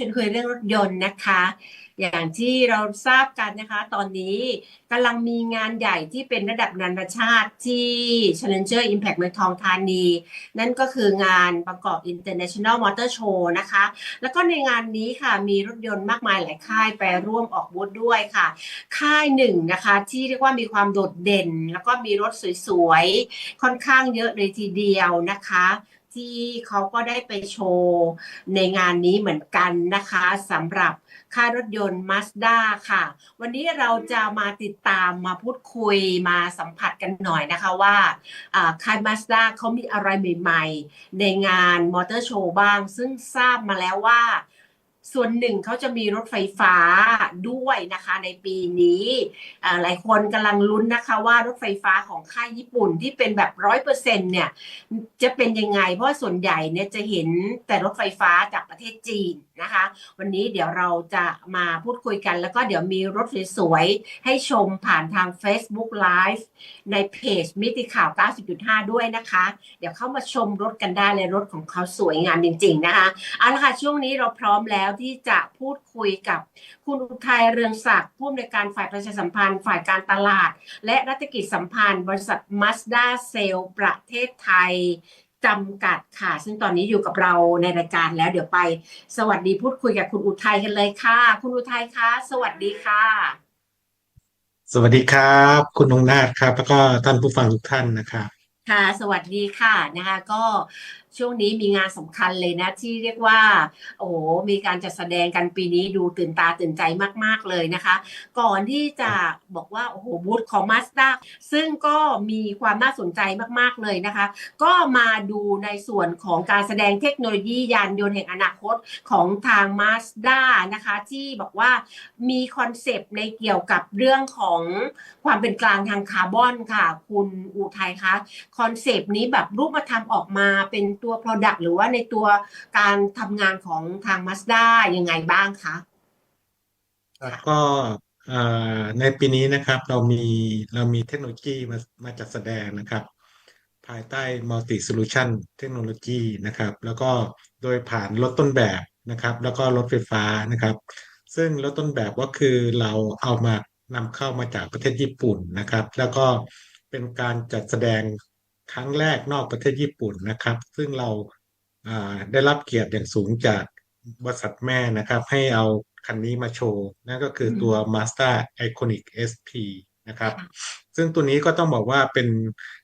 ชวนคุยเรื่องรถยนต์นะคะ อย่างที่เราทราบกันนะคะ ตอนนี้กำลังมีงานใหญ่ที่เป็นระดับนานาชาติที่ Challenger Impact เมืองทองธานี นั่นก็คืองานประกอบ International Motor Show นะคะ แล้วก็ในงานนี้ค่ะมีรถยนต์มากมายหลายค่ายไปร่วมออกบูธด้วยค่ะ ค่ายหนึ่งนะคะที่เรียกว่ามีความโดดเด่น แล้วก็มีรถสวยๆ ค่อนข้างเยอะเลยทีเดียวนะคะ ที่เขาก็ได้ไปโชว์ในงานนี้เหมือนกันนะคะสำหรับค่ายรถยนต์ Mazda ค่ะ วันนี้เราจะมาติดตามมาพูดคุยมาสัมผัสกันหน่อยนะคะว่าอ่าค่าย Mazda เขามีอะไรใหม่ ๆ ในงานมอเตอร์โชว์บ้าง ซึ่งทราบมาแล้วว่า ส่วนหนึ่งเขาจะมีรถไฟฟ้าด้วยนะคะในปีนี้หลายคนกำลังลุ้นนะคะว่ารถไฟฟ้าของค่ายญี่ปุ่นที่เป็นแบบร้อยเปอร์เซ็นต์เนี่ยจะเป็นยังไง เพราะส่วนใหญ่เนี่ยจะเห็นแต่รถไฟฟ้าจากประเทศจีนนะคะ วันนี้เดี๋ยวเราจะมาพูดคุยกัน แล้วก็เดี๋ยวมีรถสวยๆให้ชมผ่านทาง Facebook Live ในเพจมิติข่าว 90.5 ด้วยนะคะ เดี๋ยวเข้ามาชมรถกันได้เลยรถของเขาสวยงามจริง ๆ นะคะเอาละค่ะช่วงนี้เราพร้อมแล้วที่จะพูดคุยกับ คุณอุทัยเรืองศักดิ์ผู้อำนวยการฝ่ายประชาสัมพันธ์ฝ่ายการตลาด และรัฐกิจสัมพันธ์ บริษัท Mazda s a l e ประเทศไทยจำกัดค่ะ ซึ่งตอนนี้อยู่กับเราในรายการแล้วเดี๋ยวไป สวัสดีพูดคุยกับคุณอุทัยกันเลยค่ะ คุณอุทัยคะสวัสดีค่ะ สวัสดีครับ คุณนงนาถครับ แล้วก็ท่านผู้ฟังทุกท่านนะครับค่ะ สวัสดีค่ะนะคะ ก็ช่วงนี้มีงานสำคัญเลยนะ ที่เรียกว่า โอ้โหมีการจัดแสดงกันปีนี้ดูตื่นตาตื่นใจมาก ๆ เลยนะคะ ก่อนที่จะบอกว่า โอ้โหบูธของ Mazda ซึ่งก็มีความน่าสนใจมากๆเลยนะคะ ก็มาดูในส่วนของการแสดงเทคโนโลยียานยนต์แห่งอนาคตของทาง Mazda นะคะ ที่บอกว่ามีคอนเซปต์ในเกี่ยวกับเรื่องของความเป็นกลางทางคาร์บอนค่ะ คุณอุทัยคะคอนเซปต์นี้แบบรูปธรรมออกมาเป็นตัว Product หรือว่าในตัวการทำงานของทาง Mazda ยังไงบ้างคะแล้วก็ในปีนี้นะครับเรามีเรามีเทคโนโลยีมามาจัดแสดงนะครับ ภายใต้ Multi Solution เทคโนโลยีนะครับ แล้วก็โดยผ่านรถต้นแบบนะครับ แล้วก็รถไฟฟ้านะครับ ซึ่งรถต้นแบบก็คือเราเอามานำเข้ามาจากประเทศญี่ปุ่นนะครับ แล้วก็เป็นการจัดแสดง ครั้งแรกนอกประเทศญี่ปุ่นนะครับ ซึ่งเราอ่าได้รับเกียรติอย่างสูงจากบริษัทแม่นะครับ ให้เอาคันนี้มาโชว์ นั่นก็คือตัว Mazda Iconic SP นะครับซึ่งตัวนี้ก็ต้องบอกว่าเป็น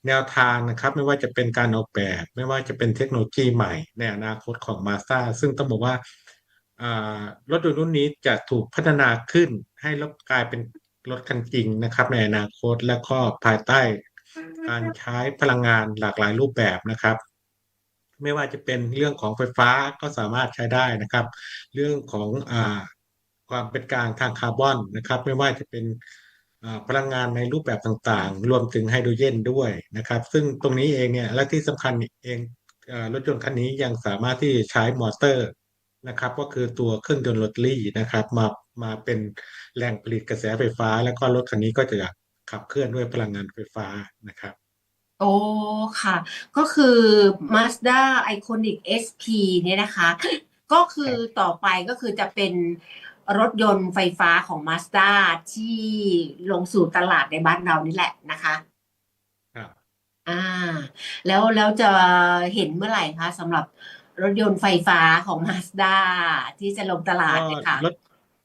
แนวทางนะครับ ไม่ว่าจะเป็นการออกแบบ ไม่ว่าจะเป็นเทคโนโลยีใหม่ในอนาคตของ Mazda ซึ่งต้องบอกว่าอ่ารถยนต์รุ่นนี้จะถูกพัฒนาขึ้นให้รถกลายเป็นรถคันจริงนะครับ ในอนาคตและก็ภายใต้ การใช้พลังงานหลากหลายรูปแบบนะครับ ไม่ว่าจะเป็นเรื่องของไฟฟ้าก็สามารถใช้ได้นะครับ เรื่องของอความเป็นกลางทางคาร์บอนนะครับ ไม่ว่าจะเป็นพลังงานในรูปแบบต่างๆ รวมถึงไฮโดรเจนด้วยนะครับ ซึ่งตรงนี้เองเนี่ยและที่สำคัญเองรถยนต์คันนี้ยังสามารถที่จะใช้มอเตอร์นะครับ ก็คือตัวเครื่องยนต์รตารี่นะครับ มามาเป็นแหล่งผลิตกระแสไฟฟ้า แล้วก็รถคันนี้ก็จะ ขับเคลื่อนด้วยพลังงานไฟฟ้านะครับ โอ้ค่ะ ก็คือ Mazda Iconic SP เนี่ยนะคะ ก็คือต่อไปก็คือจะเป็นรถยนต์ไฟฟ้าของ Mazda ที่ลงสู่ตลาดในบ้านเรานี่แหละนะคะครับอ่า แล้วแล้วจะเห็นเมื่อไหร่คะสำหรับรถยนต์ไฟฟ้าของ Mazda ที่จะลงตลาดก็เนี่ยค่ะรถ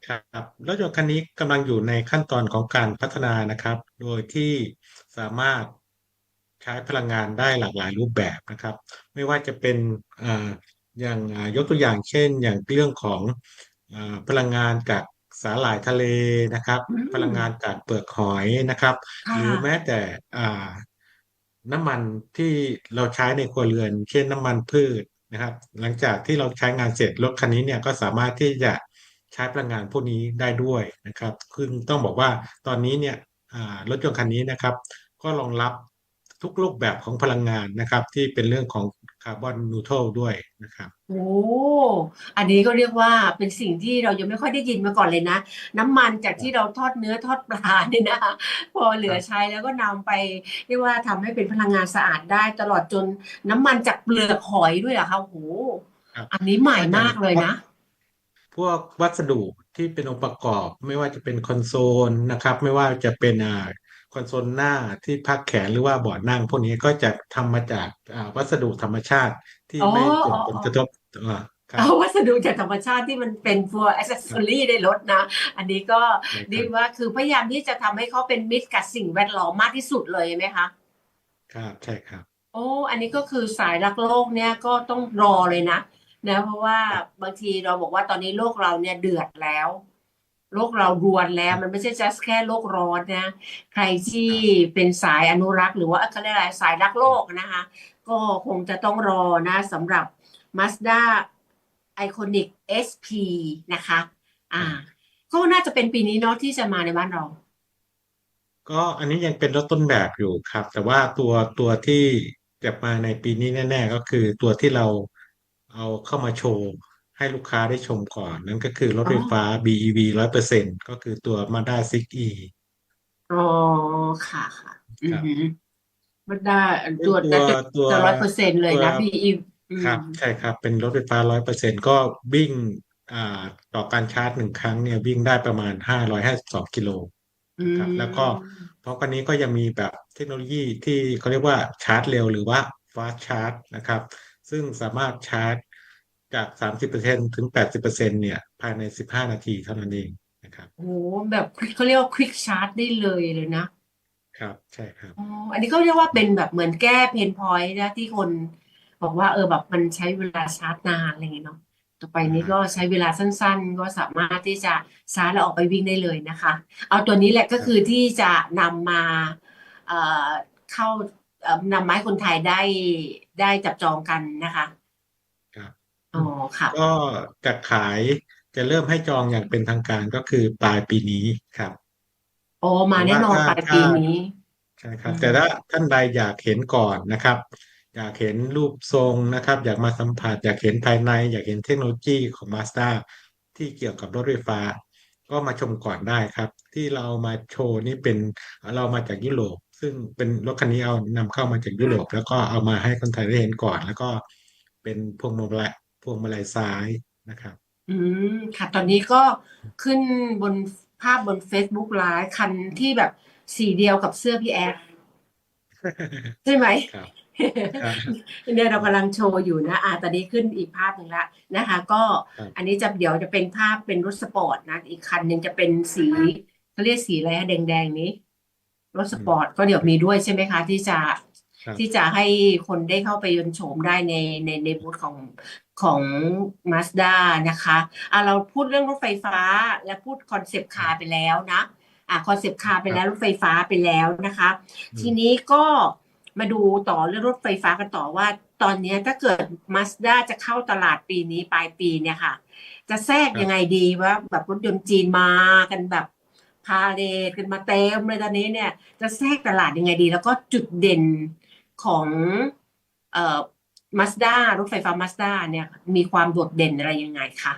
ครับรถยนต์คันนี้กำลังอยู่ในขั้นตอนของการพัฒนานะครับ โดยที่สามารถใช้พลังงานได้หลากหลายรูปแบบนะครับ ไม่ว่าจะเป็นอ่าอย่างอ่ายกตัวอย่างเช่น อย่างเรื่องของอ่าพลังงานจากสาหร่ายทะเลนะครับอืมพลังงานจากเปลือกหอยนะครับค่ะหรือแม้แต่อ่าน้ำมันที่เราใช้ในครัวเรือน เช่นน้ำมันพืชนะครับ หลังจากที่เราใช้งานเสร็จรถคันนี้เนี่ยก็สามารถที่จะใช้พลังงานพวกนี้ได้ด้วยนะครับคือต้องบอกว่าตอนนี้เนี่ยอ่ารถยนต์คันนี้นะครับ ก็รองรับทุกรูปแบบของพลังงานนะครับ ที่เป็นเรื่องของคาร์บอนนูโตรด้วยนะครับ โอ้ อันนี้ก็เรียกว่าเป็นสิ่งที่เรายังไม่ค่อยได้ยินมาก่อนเลยนะ น้ำมันจากที่เราทอดเนื้อทอดปลาเนี่ยนะคะพอเหลือใช้แล้วก็นำไปเรียกว่าทำให้เป็นพลังงานสะอาดได้ตลอดจนน้ำมันจากเปลือกหอยด้วยเหรอคะโอ้โหครับอันนี้ใหม่มากเลยนะ พวกวัสดุที่เป็นองค์ประกอบ ไม่ว่าจะเป็นคอนโซลนะครับ ไม่ว่าจะเป็นอ่าคอนโซลหน้าที่พักแขนหรือว่าเบาะนั่งพวกนี้ก็จะทำมาจากอ่าวัสดุธรรมชาติที่อ๋อไม่ส่งอ๋อผลอ๋อกระทบอ่าครัเอาบวัสดุจากธรรมชาติที่มันเป็นพวกอ c เซสซอรี่ในรถนะ อันนี้ก็ใช่คเรีรัยกบว่าคือพยายามที่จะทำให้เขาเป็นมิตรกับสิ่งแวดล้อมมากที่สุดเลยไหมคะ ครับใช่ครับ โอ้ อันนี้ก็คือสายรักโลกเนี่ยก็ต้องรอเลยนะ นะเพราะว่าบางทีเราบอกว่าตอนนี้โลกเราเนี่ยเดือดแล้วโลกเรารวนแล้ว มันไม่ใช่ just แค่โลกร้อนนะ ใครที่เป็นสายอนุรักษ์ หรือว่าเขาเรียกอะไรสายรักโลกนะคะ ก็คงจะต้องรอนะสำหรับ Mazda Iconic SP นะคะ อ่า ก็น่าจะเป็นปีนี้เนาะที่จะมาในบ้านเรา ก็อันนี้ยังเป็นรถต้นแบบอยู่ครับ แต่ว่าตัวตัวที่จะมาในปีนี้แน่ ๆ ก็คือตัวที่เรา เอาเข้ามาโชว์ให้ลูกค้าได้ชมก่อน นั่นก็คือรถไฟฟ้า BEV ร้อยเปอร์เซ็นต์ก็คือตัว Mazda 6e อ๋อค่ะค่ะ อืคอรับ หือมันได้ตัตัววแต่จะตัวจะร้อยเปอร์เซ็นต์เลยนะตัว BE อืมครับใช่ครับ เป็นรถไฟฟ้าร้อยเปอร์เซ็นต์ก็วิ่งอ่าต่อการชาร์จหนึ่งครั้งเนี่ยวิ่งได้ประมาณห้าร้อยห้าสิบสองกิโลอืครับมแล้วก็พร้อมกันนี้ก็ยังมีแบบเทคโนโลยีที่เขาเรียกว่าชาร์จเร็วหรือว่า fast charge นะครับ ซึ่งสามารถชาร์จจาก 30%ถึง 80%เนี่ย ภายใน 15 นาทีเท่านั้นเองนะครับ โอ้โหแบบเขาเรียกว่า quick charge ได้เลยเลยนะ ครับ ใช่ครับ อ๋อ อันนี้ก็เรียกว่าเป็นแบบเหมือนแก้เพนพอยต์นะที่คนบอกว่าเออแบบมันใช้เวลาชาร์จนานอะไรอย่างเงี้ยเนาะ ต่อไปนี้ก็ใช้เวลาสั้นๆ ก็สามารถที่จะชาร์จแล้วออกไปวิ่งได้เลยนะคะ เอาตัวนี้แหละก็คือที่จะนำมาเอ่อเข้าเอ่อนำมาให้คนไทยได้ ได้จับจองกันนะคะครับอ๋อค่ะ ก็จะขายจะเริ่มให้จองอย่างเป็นทางการก็คือปลายปีนี้ครับโอ้มาแน่นอนปลายถ้าปีนี้ใช่ครับอืมแต่ถ้าท่านใดอยากเห็นก่อนนะครับ อยากเห็นรูปทรงนะครับ อยากมาสัมผัส อยากเห็นภายใน อยากเห็นเทคโนโลยีของ Mazda ที่เกี่ยวกับรถไฟฟ้า ก็มาชมก่อนได้ครับ ที่เรามาโชว์นี่เป็นเรามาจากยุโรป ซึ่งเป็นรถคันนี้เอานำเข้ามาจากยุโรป แล้วก็เอามาให้คนไทยได้เห็นก่อน แล้วก็เป็นพวงมาลัยพวงมาลัยซ้ายนะครับ อืมค่ะ ตอนนี้ก็ขึ้นบนภาพบน Facebook ไลฟ์คันที่แบบสีเดียวกับเสื้อพี่แอดใช่ไหมครับครับเนี่ยเรากำลังโชว์อยู่นะอ่าตอนนี้ขึ้นอีกภาพหนึ่งละนะคะ ก็ครับอันนี้จะเดี๋ยวจะเป็นภาพเป็นรถสปอร์ตนะ อีกคันหนึ่งจะเป็นสีเขาเรียกสีอะไรฮะแดงๆนี้ รถสปอร์ตก็เดี๋ยวมีด้วยใช่ไหมคะ ที่จะครับ ที่จะให้คนได้เข้าไปยนต์โฉมได้ในในในบูธของของ Mazda นะคะอะเราพูดเรื่องรถไฟฟ้าและพูดคอนเซปต์คาร์ไปแล้วนะอะคอนเซปต์คาร์ไปแล้วรถไฟฟ้าไปแล้วนะคะ อืม ทีนี้ก็มาดูต่อเรื่องรถไฟฟ้ากันต่อว่า ตอนเนี้ยถ้าเกิด Mazda จะเข้าตลาดปีนี้ปลายปีเนี่ยค่ะ จะแทรกยังไงดีว่าแบบรถยนต์จีนมากันแบบพาเลทกันมาเต็มเลยตอนนี้เนี่ย จะแทรกตลาดยังไงดี แล้วก็จุดเด่นของเอ่อ Mazda รถไฟฟ้า Mazda เนี่ย มีความโดดเด่นอะไรยังไงคะ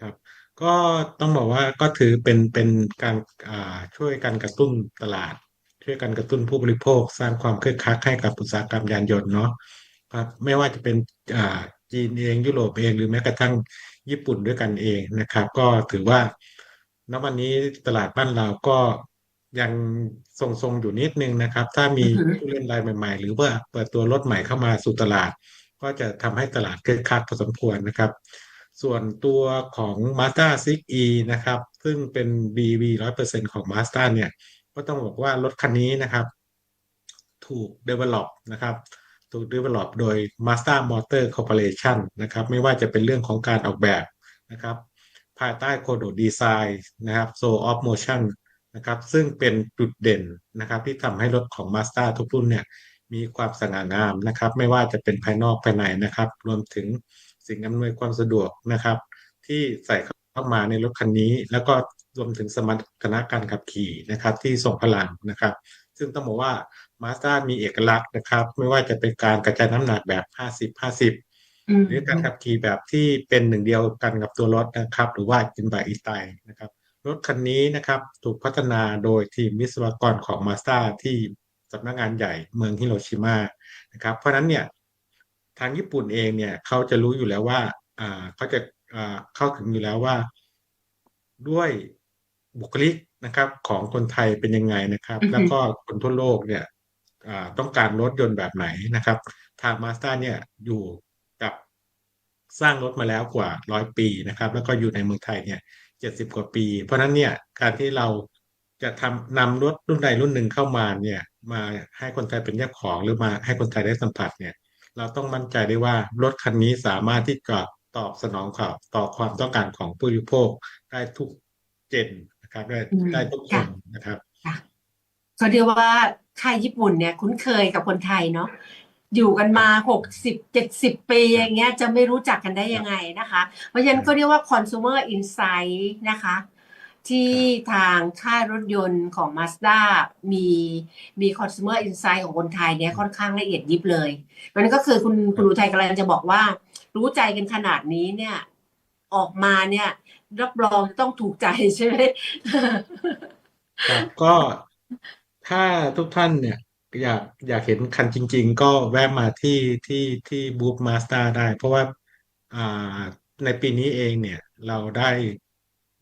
ครับ ก็ต้องบอกว่าก็ถือเป็นเป็นการอ่าช่วยกันกระตุ้นตลาด ช่วยกันกระตุ้นผู้บริโภค สร้างความคึกคักให้กับอุตสาหกรรมยานยนต์เนาะครับไม่ว่าจะเป็นอ่าจีนเองยุโรปเองหรือแม้กระทั่งญี่ปุ่นด้วยกันเองนะครับ ก็ถือว่า ณวันนี้ตลาดบ้านเราก็ยังทรงๆอยู่นิดนึงนะครับ ถ้ามีอือหือผู้เล่นรายใหม่ ๆ หรือว่าเปิดตัวรถใหม่เข้ามาสู่ตลาด ก็จะทำให้ตลาดคึกคักพอสมควรนะครับ ส่วนตัวของ Mazda 6e นะครับ ซึ่งเป็น BEV 100%ของ Mazda เนี่ย ก็ต้องบอกว่ารถคันนี้นะครับ ถูก develop นะครับถูก develop โดย Mazda Motor Corporation นะครับ ไม่ว่าจะเป็นเรื่องของการออกแบบนะครับ ภายใต้โคโดดีไซน์นะครับ Soul of Motion นะครับซึ่งเป็นจุดเด่นนะครับที่ทำให้รถของ Mazda ทุกรุ่นเนี่ยมีความสง่างามนะครับ ไม่ว่าจะเป็นภายนอกภายในนะครับ รวมถึงสิ่งอำนวยความสะดวกนะครับ ที่ใส่เข้ามาในรถคันนี้ แล้วก็รวมถึงสมรรถนะการขับขี่นะครับ ที่ทรงพลังนะครับ ซึ่งต้องบอกว่า Mazda มีเอกลักษณ์นะครับ ไม่ว่าจะเป็นการกระจายน้ำหนักแบบ 50-50 หรือการขับขี่แบบที่เป็นหนึ่งเดียวกันกับตัวรถนะครับ หรือว่าจินบายอีไตนะครับรถคันนี้นะครับถูกพัฒนาโดยทีมวิศวกรของ Mazda ที่สำนักงานใหญ่เมืองฮิโรชิมานะครับ เพราะฉะนั้นเนี่ยทางญี่ปุ่นเองเนี่ยเขาจะรู้อยู่แล้วว่าอ่าเขาจะอ่าเข้าถึงอยู่แล้วว่า ด้วยบุคลิกนะครับของคนไทยเป็นยังไงนะครับอือฮึแล้วก็คนทั่วโลกเนี่ยอ่าต้องการรถยนต์แบบไหนนะครับ ทางมาสด้าเนี่ยอยู่ กับสร้างรถมาแล้วกว่าร้อยปีนะครับ แล้วก็อยู่ในเมืองไทยเนี่ยเจ็ดสิบกว่าปี เพราะฉะนั้นเนี่ยการที่เราจะทำนำรถรุ่นใดรุ่นหนึ่งเข้ามาเนี่ยมาให้คนไทยเป็นเจ้าของหรือมาให้คนไทยได้สัมผัสเนี่ยเราต้องมั่นใจได้ว่ารถคันนี้สามารถที่จะตอบสนองความต่อความต้องการของผู้บริโภคได้ทุกเจนนะครับได้อืมได้ทุกคนนะครับก็เรียกว่าค่ายญี่ปุ่นเนี่ยคุ้นเคยกับคนไทยเนาะ อยู่กันมาหกสิบเจ็ดสิบปีอย่างเงี้ยจะไม่รู้จักกันได้ยังไงนะคะ เพราะฉะนั้นก็เรียกว่า consumer insight นะคะ ที่ทางค่ายรถยนต์ของ Mazda มีมี consumer insight ของคนไทยเนี่ยค่อนข้างละเอียดยิบเลยมันก็คือคุณคุณอุทัยกำลังจะบอกว่า รู้ใจกันขนาดนี้เนี่ย ออกมาเนี่ย รับรองต้องถูกใจใช่ไหมก็ถ้าทุกท่านเนี่ย อยากอยากเห็นคันจริง ๆ ก็แวะมาที่ที่ที่บูธมาส d a ได้ เพราะว่าอ่าในปีนี้เองเนี่ยเราได้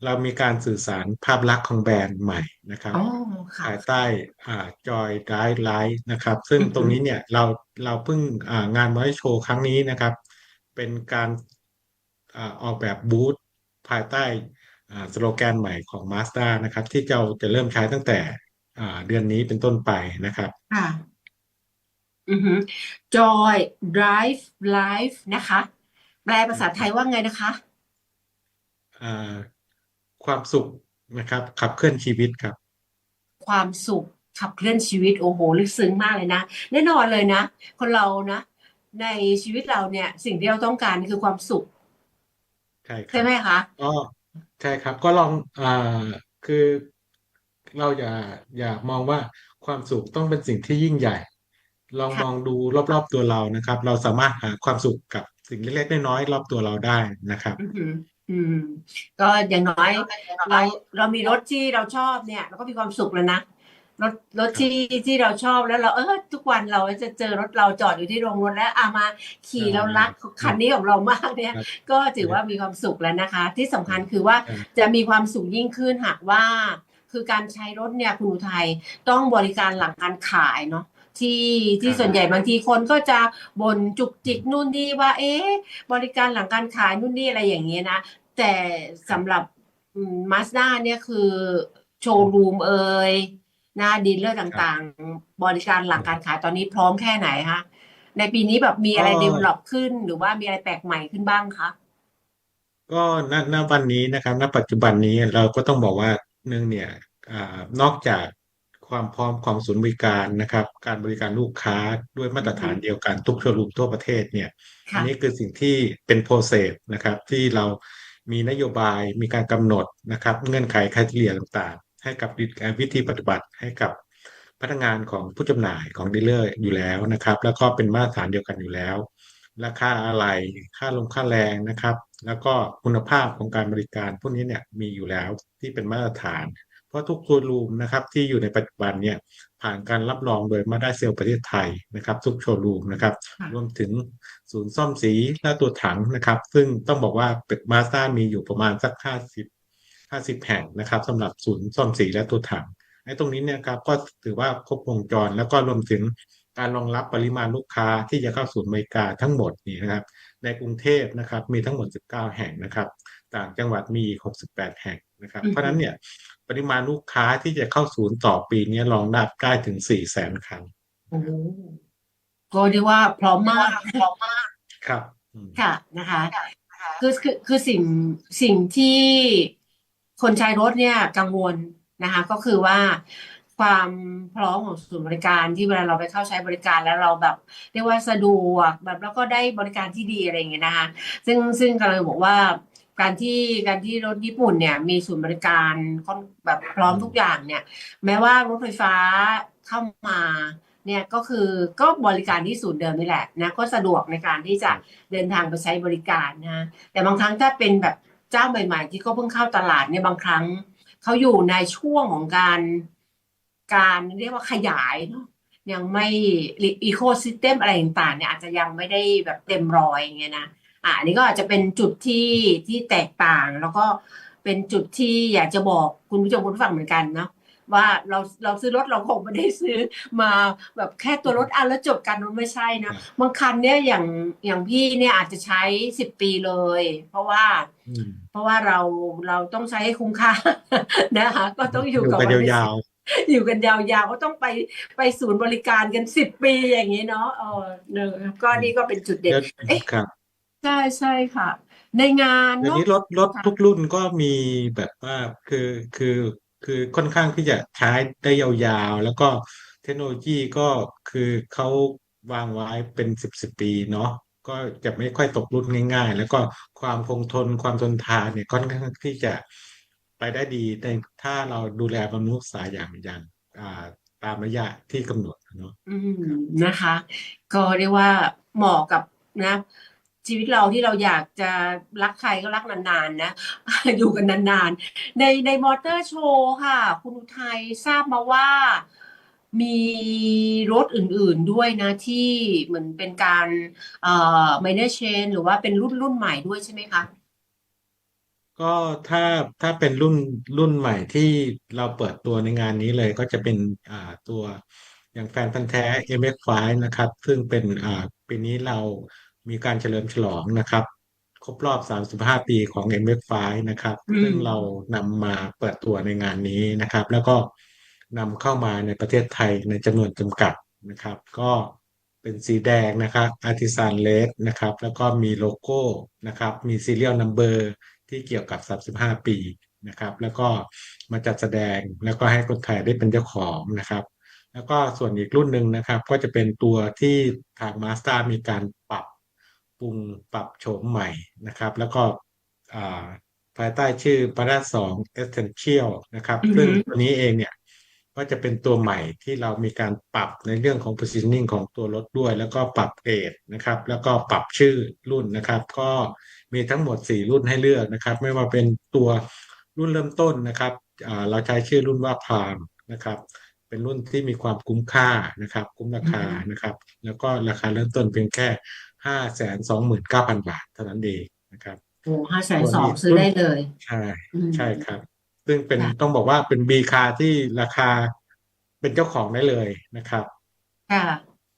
เรามีการสื่อสารภาพลักษณ์ของแบรนด์ใหม่นะครับอ๋อค่ะภายใต้อ่าจอยไ i ไลท์นะครับ ซึ่งอือฮึตรงนี้เนี่ยเราเราเพิ่งอ่างานมอเตอร์โชว์ครั้งนี้นะครับ เป็นการอ่าออกแบบบูธภายใต้อ่าสโลแกนใหม่ของ Mazda นะครับ ที่เราจะเริ่มใช้ตั้งแต่อ่า เดือนนี้เป็นต้นไปนะครับค่ะอือหือ Joy Drive Life นะคะ แปลภาษาไทยว่าไงนะคะอ่าความสุขนะครับ ขับเคลื่อนชีวิตครับ ความสุขขับเคลื่อนชีวิตโอ้โหลึกซึ้งมากเลยนะแน่นอนเลยนะ คนเรานะในชีวิตเราเนี่ย สิ่งที่เราต้องการคือความสุขใช่ครัใช่บไหมคะก็ใช่ครับ ก็ลองอ่าคือ เราอย่าอย่ามองว่าความสุขต้องเป็นสิ่งที่ยิ่งใหญ่ ลองค่ะมองดูรอบๆตัวเรานะครับ เราสามารถหาความสุขกับสิ่งเล็กๆน้อยๆรอบตัวเราได้นะครับอือหืออืมก็อย่างน้อยเราเรามีรถที่เราชอบเนี่ย เราก็มีความสุขแล้วนะรถรถครับที่ที่เราชอบแล้วเราเออทุกวันเราจะเจอรถเราจอดอยู่ที่โรงรถแล้วอามาขี่ใช่เรารักคันนี้ของเรามากเนี่ยครับก็ถือว่ามีความสุขแล้วนะคะ ที่สำคัญคือว่าครับจะมีความสุขยิ่งขึ้นหากว่า คือการใช้รถเนี่ยคุณอุทัยต้องบริการหลังการขายเนาะที่ที่ครับส่วนใหญ่บางทีคนก็จะบ่นจุกจิกนู่นนี่ว่า เอ๊ะบริการหลังการขายนู่นนี่อะไรอย่างเงี้ยนะแต่สำหรับมาสด้าเนี่ยคือโชว์รูมเอ่ยนะดีลเลอร์ต่างๆ บริการหลังการขายตอนนี้พร้อมแค่ไหนคะในปีนี้แบบมีอะไรก็ดีเวลลอปขึ้น หรือว่ามีอะไรแปลกใหม่ขึ้นบ้างคะก็ณณวันนี้นะครับณปัจจุบันนี้เราก็ต้องบอกว่า หนึ่งเนี่ยอ่านอกจากความพร้อมของศูนย์บริการนะครับ การบริการลูกค้าด้วยมาตรฐานอือฮึเดียวกันทุกโชว์รูมทั่วประเทศเนี่ยอันค่ะนี้คือสิ่งที่เป็นโปรเซสนะครับที่เรามีนโยบายมีการกำหนดนะครับ เงื่อนไขค r i ทีเรียต่างๆ ให้กับวิธีปฏิบัติให้กับพนักงานของผู้จำหน่ายของดีลเลอร์อยู่แล้วนะครับ แล้วก็เป็นมาตรฐานเดียวกันอยู่แล้ว ราคาอะไร ค่าลงค่าแรงนะครับ แล้วก็คุณภาพของการบริการพวกนี้เนี่ยมีอยู่แล้วที่เป็นมาตรฐาน เพราะทุกโชว์รูมนะครับที่อยู่ในปัจจุบันเนี่ยผ่านการรับรองโดยมาด้าเซลประเทศไทยนะครับทุกโชว์รูมนะครับค่ะรวมถึงศูนย์ซ่อมสีและตัวถังนะครับ ซึ่งต้องบอกว่าเป็ดมาสด้ามีอยู่ประมาณสักห้าสิบห้าสิบแห่งนะครับสำหรับศูนย์ซ่อมสีและตัวถังไอ้ตรงนี้เนี่ยครับก็ถือว่าครบวงจรแล้วก็รวมถึง การรองรับปริมาณลูกค้าที่จะเข้าศูนย์บริการทั้งหมดนี่นะครับ ในกรุงเทพนะครับมีทั้งหมด 19 แห่งนะครับ ต่างจังหวัดมีอีก68 แห่งนะครับอือฮึเพราะฉะนั้นเนี่ยปริมาณลูกค้าที่จะเข้าศูนย์ต่อปีเนี้รองรับได้ถึง4แสนครั้งโอ้โหก็เรียกว่าพร้อมมากพร้อมมากครับอืมค่ะนะคะคือคือคือสิ่งสิ่งที่คนใช้รถเนี่ยกังวลนะคะ ก็คือว่า ความพร้อมของศูนย์บริการที่เวลาเราไปเข้าใช้บริการแล้วเราแบบเรียกว่าสะดวกแบบแล้วก็ได้บริการที่ดีอะไรอย่างเงี้ยนะคะซึ่งซึ่งกำลังบอกว่าการที่การที่รถญี่ปุ่นเนี่ยมีศูนย์บริการค่อนแบบพร้อมทุกอย่างเนี่ย แม้ว่ารถไฟฟ้าเข้ามาเนี่ยก็คือก็บริการที่ศูนย์เดิมนี่แหละนะก็สะดวกในการที่จะเดินทางไปใช้บริการนะแต่บางครั้งถ้าเป็นแบบเจ้าใหม่ ๆ ที่ก็เพิ่งเข้าตลาดเนี่ยบางครั้งเขาอยู่ในช่วงของการ การเรียกว่าขยายเนาะยังไม่อีโคซิสเต็มอะไรต่างๆเนี่ยอาจจะยังไม่ได้แบบเต็มร้อยอย่างเงี้ยนะอะอันนี้ก็อาจจะเป็นจุดที่ที่แตกต่าง แล้วก็เป็นจุดที่อยากจะบอกคุณผู้ชมคุณผู้ฟังเหมือนกันเนาะว่าเราเราซื้อรถเราคงไม่ได้ซื้อมาแบบแค่ตัวรถอันแล้วจบกันมันไม่ใช่นะบางคันเนี่ยอย่างอย่างพี่เนี่ยอาจจะใช้สิบปีเลย เพราะว่าอืมเพราะว่าเราเราต้องใช้ให้คุ้มค่านะคะก็ต้องอยู่กับกันมันยาว อยู่กันยาวๆก็ต้องไปไปศูนย์บริการกันสิบปีอย่างนี้เนาะเออเนอะก็นี่ก็เป็นจุดๆเด่นเดี๋ยวเอ๊ะครับใช่ใช่ค่ะ ในงานเดี๋ยวเนาะนี้รถรถค่ะทุกรุ่นก็มีแบบว่าคือคือคือค่อนข้างที่จะใช้ได้ยาวๆ แล้วก็เทคโนโลยีก็คือเขาวางไว้เป็นสิบสิบปีเนาะก็จะไม่ค่อยตกรุ่นง่าย ๆ แล้วก็ความคงทนความทนทานเนี่ยค่อนข้างที่จะ ไปได้ดีในถ้าเราดูแลบำรุงรักษาอย่างอย่างอ่าตามระยะที่กำหนดเนาะอืมนะคะ ก็เรียกว่าเหมาะกับนะชีวิตเราที่เราอยากจะรักใครก็รักนานๆนะ อยู่กันนานๆ ในในมอเตอร์โชว์ค่ะ คุณอุทัยทราบมาว่ามีรถอื่นๆด้วยนะที่เหมือนเป็นการเอ่อ minor change หรือว่าเป็นรุ่นรุ่นใหม่ด้วยใช่ไหมคะ ก็ถ้าถ้าเป็นรุ่นรุ่นใหม่ที่เราเปิดตัวในงานนี้เลยก็จะเป็นอ่าตัวอย่างแฟนพันธุ์แท้ MX5 นะครับ ซึ่งเป็นอ่าปีนี้เรามีการเฉลิมฉลองนะครับ ครบรอบ 35 ปีของ MX5 นะครับอืมซึ่งเรานำมาเปิดตัวในงานนี้นะครับ แล้วก็นำเข้ามาในประเทศไทยในจำนวนจำกัดนะครับ ก็เป็นสีแดงนะครับ Artisan Red นะครับ แล้วก็มีโลโก้นะครับ มี Serial Number ที่เกี่ยวกับ 35 ปีนะครับ แล้วก็มาจัดแสดงแล้วก็ให้คนไทยได้เป็นเจ้าของนะครับ แล้วก็ส่วนอีกรุ่นหนึ่งนะครับ ก็จะเป็นตัวที่ทาง Mazda มีการปรับปรุงปรับโฉมใหม่นะครับ แล้วก็อ่าภายใต้ชื่อ p a r a 2 Essential นะครับอือฮึซึ่งตัวนี้เองเนี่ยก็จะเป็นตัวใหม่ที่เรามีการปรับในเรื่องของ positioning ของตัวรถด้วย แล้วก็ปรับเกรดนะครับ แล้วก็ปรับชื่อรุ่นนะครับ ก็ มีทั้งหมด 4 รุ่นให้เลือกนะครับ ไม่ว่าเป็นตัวรุ่นเริ่มต้นนะครับอ่าเราใช้ชื่อรุ่นว่าพามนะครับ เป็นรุ่นที่มีความคุ้มค่านะครับ คุ้มราคานะครับ แล้วก็ราคาเริ่มต้นเพียงแค่ห้าแสนสองหมื่นเก้าพันบาทเท่านั้นเองนะครับโอ้ห้าแสนสองซื้อได้เลย ใช่อืมใช่ครับ ซึ่งเป็นค่ะต้องบอกว่าเป็นบีคาที่ราคาเป็นเจ้าของได้เลยนะครับค่ะ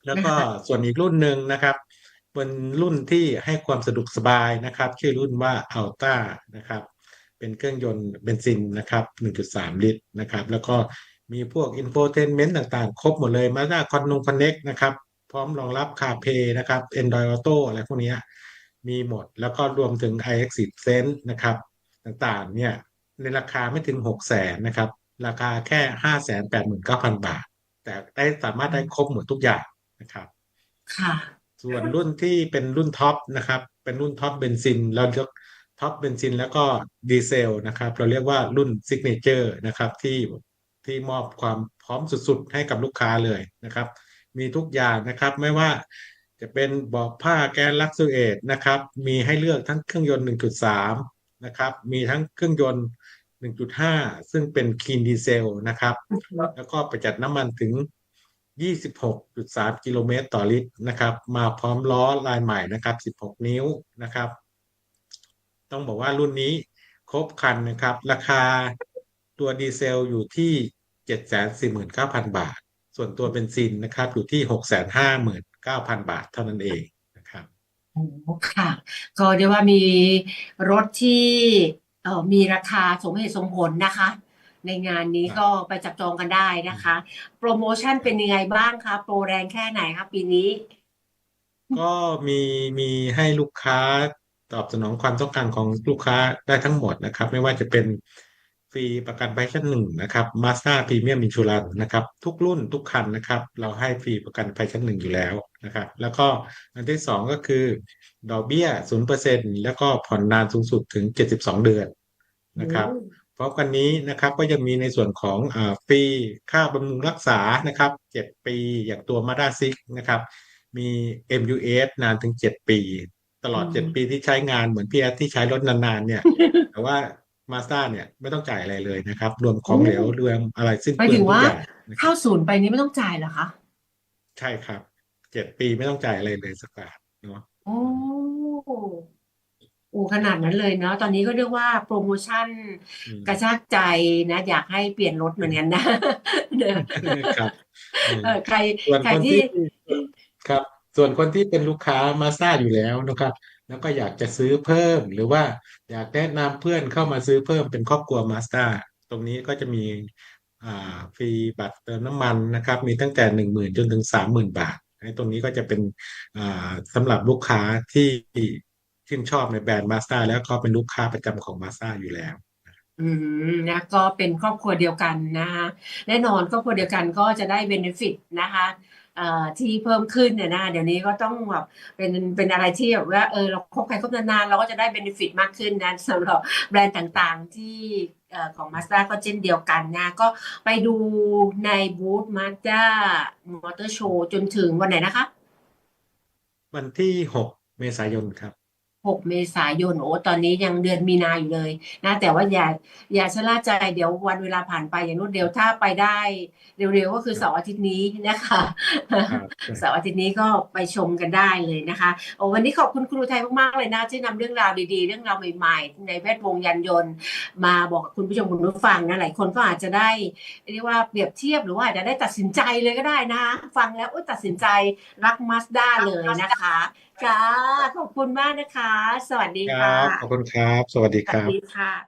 แล้วก็นะคะส่วนอีกรุ่นหนึ่งนะครับ เป็นรุ่นที่ให้ความสะดวกสบายนะครับ ชื่อรุ่นว่าอัลต้านะครับ เป็นเครื่องยนต์เบนซินนะครับ 1.3 ลิตรนะครับ แล้วก็มีพวกอินโฟเทนเมนต์ต่างๆ ครบหมดเลยมาด้าคอนนงคอนเน็กนะครับ พร้อมรองรับ CarPlay นะครับ Android Auto อะไรพวกนี้มีหมดแล้วก็รวมถึง iX10 Sense นะครับ ต่างๆ เนี่ย ในราคาไม่ถึง 6 0แสนนะครับ ราคาแค่ 5 8 9 0 0 0 บาท แต่ได้สามารถได้ครบหมดทุกอย่างนะครับ ค่ะ ส่วนรุ่นที่เป็นรุ่นท็อปนะครับ เป็นรุ่นท็อปเบนซินเรายกท็อปเบนซินแล้วก็ดีเซลนะครับ เราเรียกว่ารุ่นซิกเนเจอร์นะครับที่ที่มอบความพร้อมสุดๆ ให้กับลูกค้าเลยนะครับ มีทุกอย่างนะครับไม่ว่าจะเป็นเบอกผ้าแกนลักซูเอตนะครับ มีให้เลือกทั้งเครื่องยนต์ 1.3 นะครับ มีทั้งเครื่องยนต์ 1.5 ซึ่งเป็นคีนดีเซลนะครับ แล้วก็ประหยัดน้ำมันถึง 26.3 กิโลเมตรต่อลิตรนะครับ มาพร้อมล้อลายใหม่นะครับ 16 นิ้วนะครับ ต้องบอกว่ารุ่นนี้ครบคันนะครับ ราคาตัวดีเซลอยู่ที่ 749,000 บาท ส่วนตัวเบนซินนะครับ อยู่ที่ 659,000 บาทเท่านั้นเองนะครับโอ้ค่ะ ก็เรียกว่ามีรถที่มีราคาสมเหตุสมผลนะคะ ในงานนี้ครับก็ไปจับจองกันได้นะคะ โปรโมชั่นเป็นยังไงบ้างคะโปรแรงแค่ไหนคะปีนี้ ก็มีมีให้ลูกค้าตอบสนองความต้องการของลูกค้าได้ทั้งหมดนะครับ ไม่ว่าจะเป็นฟรีประกันภัยชั้นหนึ่งนะครับมาส d a พรีเมียมอินชูรันนะครับ ทุกรุ่นทุกคันนะครับ เราให้ฟรีประกันภัยชั้นหนึ่งอยู่แล้วนะครับ แล้วก็อันที่สองก็คือ ดอกเบี้ยศูนย์เปอร์เซ็นแล้วก็ผ่อนนานสูงสุดถึงเจ็ดสิบสองเดือนนะครับ พร้อมกันนี้นะครับก็ยังมีในส่วนของอ่าฟรีค่าบำรุงรักษานะครับเจ็ดปีอย่างตัว Mazda 6นะครับมี MUS นานถึงเจ็ดปี ตลอดอืมเจ็ดปีที่ใช้งานเหมือนพี่แอดที่ใช้รถนานๆเนี่ย แต่ว่า Mazda เนี่ยไม่ต้องจ่ายอะไรเลยนะครับ รวมของเหลวรวมอะไรสิ้นหมายเปลืถึองงทุกว่าอย่างนะคเข้ารับศูนย์ไปนี้ไม่ต้องจ่ายเหรอคะ ใช่ครับ เจ็ดปีไม่ต้องจ่ายอะไรเลยสักบาทเนาะโอ้ โอ้ขนาดนั้นเลยเนาะ ตอนนี้ก็เรียกว่าโปรโมชั่นอืมกระชากใจนะ อยากให้เปลี่ยนรถเหมือนกันนะ เนอะ ครับอืมเออใครส่วนใครคนที่ที่ครับ ส่วนคนที่เป็นลูกค้ามาซ่าอยู่แล้วนะครับ แล้วก็อยากจะซื้อเพิ่ม หรือว่าอยากแนะนำเพื่อนเข้ามาซื้อเพิ่มเป็นครอบครัวมาสด้าตรงนี้ก็จะมีอ่าฟรีบัตรเติมน้ำมันนะครับ มีตั้งแต่หนึ่งหมื่นจนถึงสามหมื่นบาทไอ้ตรงนี้ก็จะเป็นอ่าสำหรับลูกค้าที่ ชื่นชอบในแบรนด์มาสด้าแล้วก็เป็นลูกค้าประจำของมาสด้าอยู่แล้วอืมนะก็เป็นครอบครัวเดียวกันนะคะแน่นอนครอบครัวเดียวกันก็จะได้เบนฟิตนะคะเอ่อที่เพิ่มขึ้นเนี่ยนะเดี๋ยวนี้ก็ต้องแบบเป็นเป็นอะไรที่แบบว่าเออเราคบใครคบนานๆเราก็จะได้เบนฟิตมากขึ้นนะสำหรับแบรนด์ต่างๆที่เอ่อของ Mazda ก็เช่นเดียวกันนะ ก็ไปดูในบูธ Mazda Motor Show จนถึงวันไหนนะคะ วันที่หกเมษายนครับ 6 เมษายนโอ้ตอนนี้ยังเดือนมีนาอยู่เลยนะแต่ว่าอย่าอย่าชะล่าใจเดี๋ยววันเวลาผ่านไปอย่างรวดเร็วถ้าไปได้เร็วๆก็คือเสาร์อาทิตย์นี้นะคะครับเสาร์อาทิตย์นี้ก็ไปชมกันได้เลยนะคะโอ้วันนี้ขอบคุณครูไทยมากๆเลยนะที่นำเรื่องราวดีๆ เรื่องราวใหม่ๆ ในแวดวงยานยนต์ มาบอกกับคุณผู้ชมคุณผู้ฟังนะหลายคนก็อาจจะได้เรียกว่าเปรียบเทียบหรือว่าอาจจะได้ตัดสินใจเลยก็ได้นะ ฟังแล้วอุ๊ยตัดสินใจรักมาสด้าเลยนะคะ ค่ะขอบคุณมากนะคะ สวัสดีคค่ะรับขอบคุณครับ สวัสดีสควัสรับ ดีค่ะ